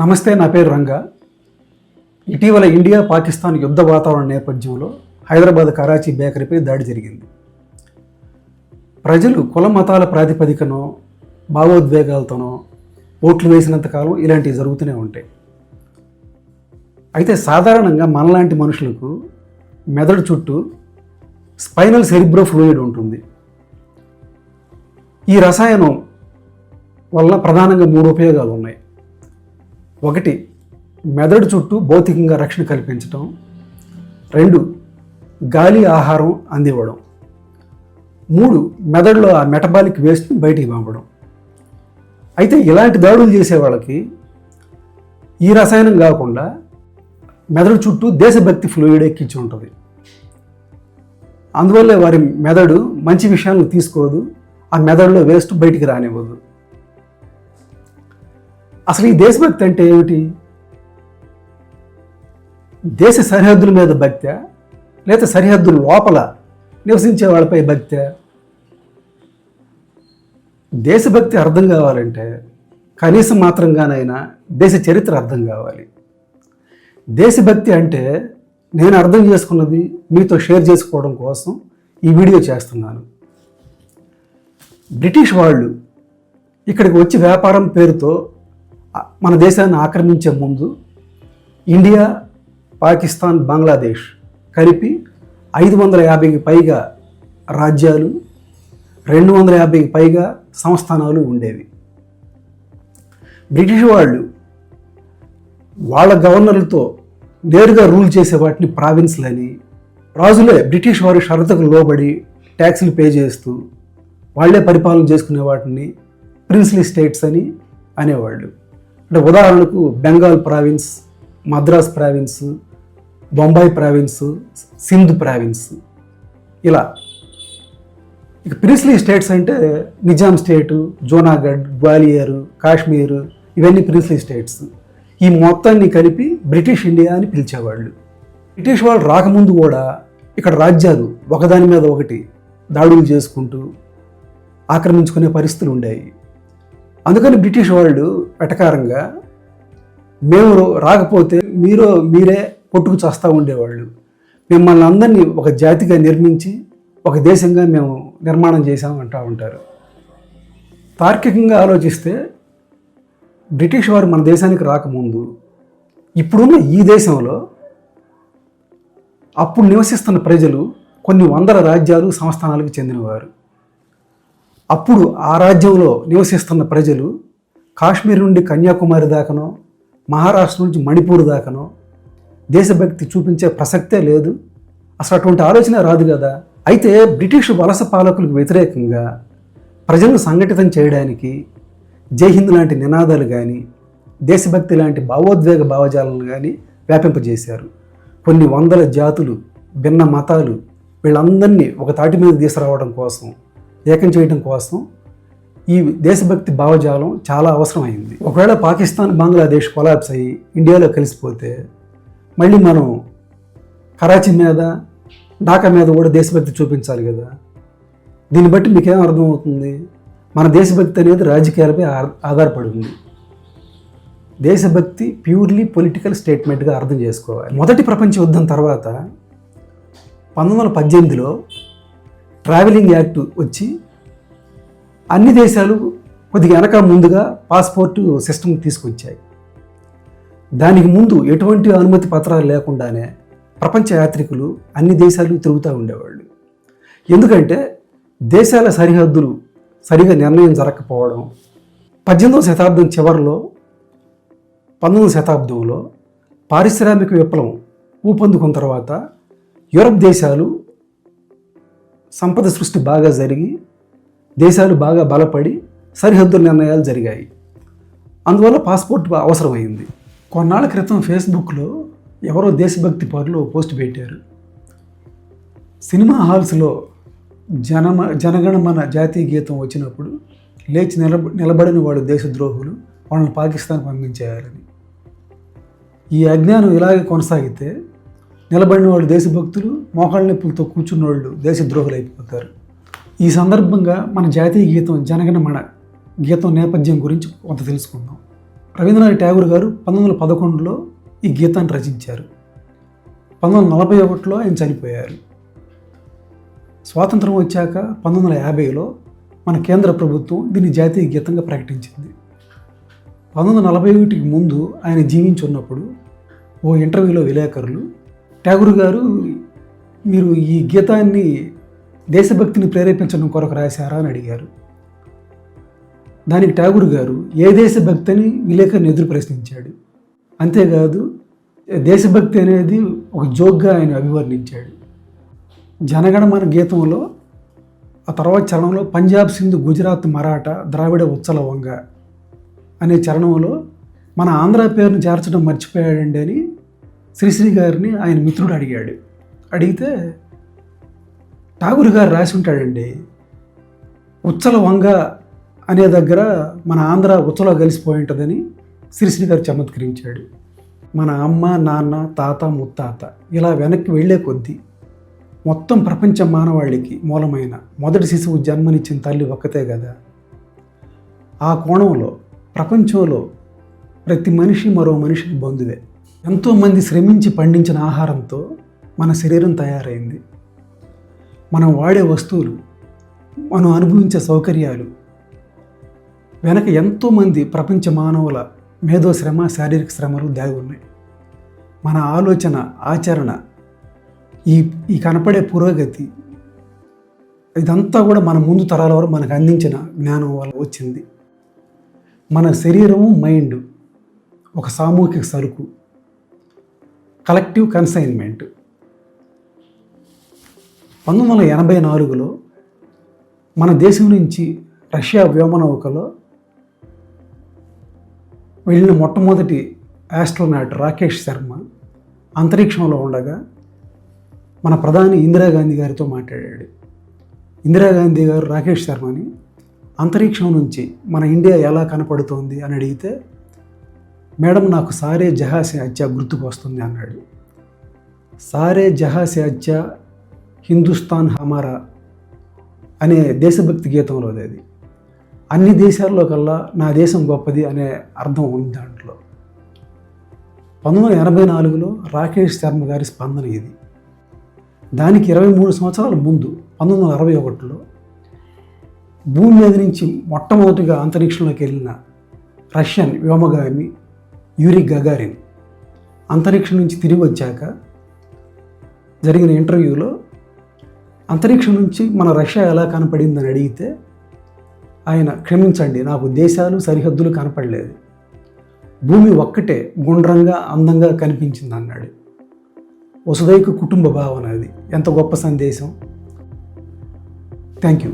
నమస్తే నా పేరు రంగా. ఇటీవల ఇండియా పాకిస్తాన్ యుద్ధ వాతావరణ నేపథ్యంలో హైదరాబాద్ కరాచీ బేకరీపై దాడి జరిగింది. ప్రజలు కుల మతాల ప్రాతిపదికనో భావోద్వేగాలతోనో ఓట్లు వేసినంతకాలం ఇలాంటివి జరుగుతూనే ఉంటాయి. అయితే సాధారణంగా మనలాంటి మనుషులకు మెదడు చుట్టూ స్పైనల్ సెరిబ్రో ఫ్లూయిడ్ ఉంటుంది. ఈ రసాయనం వల్ల ప్రధానంగా మూడు ఉపయోగాలు ఉన్నాయి ఒకటి మెదడు చుట్టూ భౌతికంగా రక్షణ కల్పించటం. రెండు గాలి ఆహారం అందివ్వడం. మూడు మెదడులో ఆ మెటబాలిక్ వేస్ట్ని బయటికి పంపడం. అయితే ఇలాంటి దాడులు చేసే వాళ్ళకి ఈ రసాయనం కాకుండా మెదడు చుట్టూ దేశభక్తి ఫ్లూయిడ్ ఎక్కించి ఉంటుంది. అందువల్లే వారి మెదడు మంచి విషయాలను తీసుకోదు ఆ మెదడులో వేస్ట్ బయటికి రానివ్వదు. అసలు ఈ దేశభక్తి అంటే ఏమిటి? దేశ సరిహద్దుల మీద భక్త లేదా సరిహద్దుల లోపల నివసించే వాళ్ళపై భక్త్య దేశభక్తి అర్థం కావాలంటే కనీసం మాత్రంగానైనా దేశ చరిత్ర అర్థం కావాలి. దేశభక్తి అంటే నేను అర్థం చేసుకున్నది మీతో షేర్ చేసుకోవడం కోసం ఈ వీడియో చేస్తున్నాను. బ్రిటిష్ వాళ్ళు ఇక్కడికి వచ్చి వ్యాపారం పేరుతో మన దేశాన్ని ఆక్రమించే ముందు ఇండియా పాకిస్తాన్ బంగ్లాదేశ్ కలిపి ఐదు వందల యాభైకి పైగా రాజ్యాలు రెండు వందల యాభైకి పైగా సంస్థానాలు ఉండేవి. బ్రిటిష్ వాళ్ళు వాళ్ళ గవర్నర్లతో నేరుగా రూల్ చేసే వాటిని ప్రావిన్స్లని రాజులే బ్రిటిష్ వారి షరతుకు లోబడి ట్యాక్సులు పే చేస్తూ వాళ్ళే పరిపాలన చేసుకునే వాటిని ప్రిన్స్లీ స్టేట్స్ అని అనేవాళ్ళు. అంటే ఉదాహరణకు Bengal province Madras province Bombay province Sindh province. ఇలా. ఇక ప్రిన్స్లీ స్టేట్స్ అంటే నిజాం స్టేటు జోనాగఢ్ గ్వాలియర్ కాశ్మీర్ ఇవన్నీ ప్రిన్స్లీ స్టేట్స్. ఈ మొత్తాన్ని కలిపి బ్రిటిష్ ఇండియా అని పిలిచేవాళ్ళు. బ్రిటిష్ వాళ్ళు రాకముందు కూడా ఇక్కడ రాజ్యాలు ఒకదాని మీద ఒకటి దాడులు చేసుకుంటూ ఆక్రమించుకునే పరిస్థితులు ఉండేవి. అందుకని బ్రిటిష్ వాళ్ళు వెటకారంగా మేము రాకపోతే మీరు మీరే పొట్టుకు చేస్తూ ఉండేవాళ్ళు. మిమ్మల్ని అందరినీ ఒక జాతిగా నిర్మించి ఒక దేశంగా మేము నిర్మాణం చేశాం అంటూ ఉంటారు. తార్కికంగా ఆలోచిస్తే బ్రిటిష్ వారు మన దేశానికి రాకముందు ఇప్పుడున్న ఈ దేశంలో అప్పుడు నివసిస్తున్న ప్రజలు కొన్ని వందల రాజ్యాలు సంస్థానాలకు చెందినవారు. అప్పుడు ఆ రాజ్యంలో నివసిస్తున్న ప్రజలు కాశ్మీర్ నుండి కన్యాకుమారి దాకానో మహారాష్ట్ర నుంచి మణిపూర్ దాకానో దేశభక్తి చూపించే ప్రసక్తే లేదు. అసలు అటువంటి ఆలోచన రాదు కదా. అయితే బ్రిటిష్ వలస పాలకులకు వ్యతిరేకంగా ప్రజలను సంఘటితం చేయడానికి జై హింద్ లాంటి నినాదాలు కానీ దేశభక్తి లాంటి భావోద్వేగ భావజాలను కానీ వ్యాపింపజేశారు. కొన్ని వందల జాతులు భిన్న మతాలు వీళ్ళందరినీ ఒక తాటి మీద తీసుకురావడం కోసం ఏకం చేయడం కోసం ఈ దేశభక్తి భావజాలం చాలా అవసరమైంది. ఒకవేళ పాకిస్తాన్ బంగ్లాదేశ్ కొలాప్స్ అయ్యి ఇండియాలో కలిసిపోతే మళ్ళీ మనం కరాచీ మీద ఢాకా మీద కూడా దేశభక్తి చూపించాలి కదా. దీన్ని బట్టి మీకేం అర్థమవుతుంది? మన దేశభక్తి అనేది రాజకీయాలపై ఆధార- ఆధారపడి ఉంది దేశభక్తి ప్యూర్లీ పొలిటికల్ స్టేట్మెంట్గా అర్థం చేసుకోవాలి. మొదటి ప్రపంచ యుద్ధం తర్వాత పంతొమ్మిది వందల పద్దెనిమిదిలో ట్రావెలింగ్ యాక్ట్ వచ్చి అన్ని దేశాలు కొద్దిగా వెనక ముందుగా పాస్పోర్టు సిస్టమ్ తీసుకొచ్చాయి. దానికి ముందు ఎటువంటి అనుమతి పత్రాలు లేకుండానే ప్రపంచ యాత్రికులు అన్ని దేశాలు తిరుగుతూ ఉండేవాళ్ళు. ఎందుకంటే దేశాల సరిహద్దులు సరిగా నిర్ణయం జరగకపోవడం పద్దెనిమిదవ శతాబ్దం చివరిలో పంతొమ్మిదవ శతాబ్దంలో పారిశ్రామిక విప్లవం ఊపందుకున్న తర్వాత యూరప్ దేశాలు సంపద సృష్టి బాగా జరిగి దేశాలు బాగా బలపడి సరిహద్దు నిర్ణయాలు జరిగాయి. అందువల్ల పాస్పోర్ట్ అవసరమైంది. కొన్నాళ్ళ క్రితం ఫేస్బుక్లో ఎవరో దేశభక్తి పరులు పోస్ట్ పెట్టారు. సినిమా హాల్స్లో జనమ జనగణమన జాతీయ గీతం వచ్చినప్పుడు లేచి నిలబ నిలబడిన వాడు దేశద్రోహులు వాళ్ళని పాకిస్తాన్ పంపించేయాలని. ఈ అజ్ఞానం ఇలాగే కొనసాగితే నిలబడిన వాళ్ళు దేశభక్తులు మోకాళ్ళ నొప్పులతో కూర్చున్న వాళ్ళు దేశద్రోహులు అయిపోతారు ఈ సందర్భంగా మన జాతీయ గీతం జనగణమణ గీతం నేపథ్యం గురించి కొంత తెలుసుకుందాం. రవీంద్రనాథ్ ట్యాగూర్ గారు పంతొమ్మిది వందల పదకొండులో ఈ గీతాన్ని రచించారు. పంతొమ్మిది వందల నలభై ఒకటిలో ఆయన చనిపోయారు. స్వాతంత్రం వచ్చాక పంతొమ్మిది వందల యాభైలో మన కేంద్ర ప్రభుత్వం దీన్ని జాతీయ గీతంగా ప్రకటించింది. పంతొమ్మిది వందల నలభై ఒకటికి ముందు ఆయన జీవించున్నప్పుడు ఓ ఇంటర్వ్యూలో విలేకరులు ట్యాగూర్ గారు మీరు ఈ గీతాన్ని దేశభక్తిని ప్రేరేపించడం కొరకు రాశారా అని అడిగారు. దానికి ట్యాగూర్ గారు ఏ దేశభక్తి అని విలేకరుని ఎదురు ప్రశ్నించాడు. అంతేకాదు దేశభక్తి అనేది ఒక జోక్గా ఆయన అభివర్ణించాడు. జనగణమన గీతంలో ఆ తర్వాత చరణంలో పంజాబ్ సింధు గుజరాత్ మరాఠా ద్రావిడ ఉచ్చల వంగ అనే చరణంలో మన ఆంధ్ర పేరును చేర్చడం మర్చిపోయాడండి అని శ్రీశ్రీ గారిని ఆయన మిత్రుడు అడిగాడు. అడిగితే ఠాగూర్ గారు రాసి ఉంటాడండి ఉచ్చల వంగ అనే దగ్గర మన ఆంధ్ర ఉచ్చలో కలిసిపోయి ఉంటుందని శ్రీశ్రీ గారు చమత్కరించాడు. మన అమ్మ నాన్న తాత ముత్తాత ఇలా వెనక్కి వెళ్ళే కొద్దీ మొత్తం ప్రపంచ మానవాళికి మూలమైన మొదటి శిశువు జన్మనిచ్చిన తల్లి ఒక్కతే కదా ఆ కోణంలో ప్రపంచంలో ప్రతి మనిషి మరో మనిషికి బంధువే. ఎంతోమంది శ్రమించి పండించిన ఆహారంతో మన శరీరం తయారైంది. మనం వాడే వస్తువులు మనం అనుభవించే సౌకర్యాలు వెనక ఎంతోమంది ప్రపంచ మానవుల మేధో శ్రమ శారీరక శ్రమలు దాగి ఉన్నాయి. మన ఆలోచన ఆచరణ ఈ ఈ కనపడే పురోగతి ఇదంతా కూడా మన ముందు తరాల వరకు మనకు అందించిన జ్ఞానం వల్ల వచ్చింది. మన శరీరము మైండ్ ఒక సామూహిక సరుకు. Collective consignment. పంతొమ్మిది వందల ఎనభై నాలుగులో మన దేశం నుంచి రష్యా వ్యోమనౌకలో వెళ్ళిన మొట్టమొదటి ఆస్ట్రోనాట్ రాకేష్ శర్మ అంతరిక్షంలో ఉండగా మన ప్రధాని ఇందిరాగాంధీ గారితో మాట్లాడాడు. ఇందిరాగాంధీ గారు రాకేష్ శర్మని అంతరిక్షం నుంచి మన ఇండియా ఎలా కనపడుతోంది? అని అడిగితే మేడం నాకు సారే జహాసే అచ్చా గుర్తుకు వస్తుంది అన్నాడు. సారే జహాసే అచ్చా హిందుస్థాన్ హమారా అనే దేశభక్తి గీతంలోది అది. అన్ని దేశాల్లో కల్లా నా దేశం గొప్పది అనే అర్థం ఉంది దాంట్లో. పంతొమ్మిది వందల ఎనభై నాలుగులో రాకేష్ శర్మ గారి స్పందన ఇది. దానికి ఇరవై మూడు సంవత్సరాల ముందు పంతొమ్మిది వందల అరవై ఒకటిలో భూమి మీద నుంచి మొట్టమొదటిగా అంతరిక్షంలోకి వెళ్ళిన రష్యన్ వ్యోమగామి యూరి గగారిన్ అంతరిక్షం నుంచి తిరిగి వచ్చాక జరిగిన ఇంటర్వ్యూలో అంతరిక్షం నుంచి మన రష్యా ఎలా కనపడిందని అడిగితే ఆయన క్షమించండి నాకు దేశాలు సరిహద్దులు కనపడలేదు. భూమి ఒక్కటే గుండ్రంగా అందంగా కనిపించింది అన్నాడు. వసుదైక కుటుంబ భావన అది. ఎంత గొప్ప సందేశం. Thank you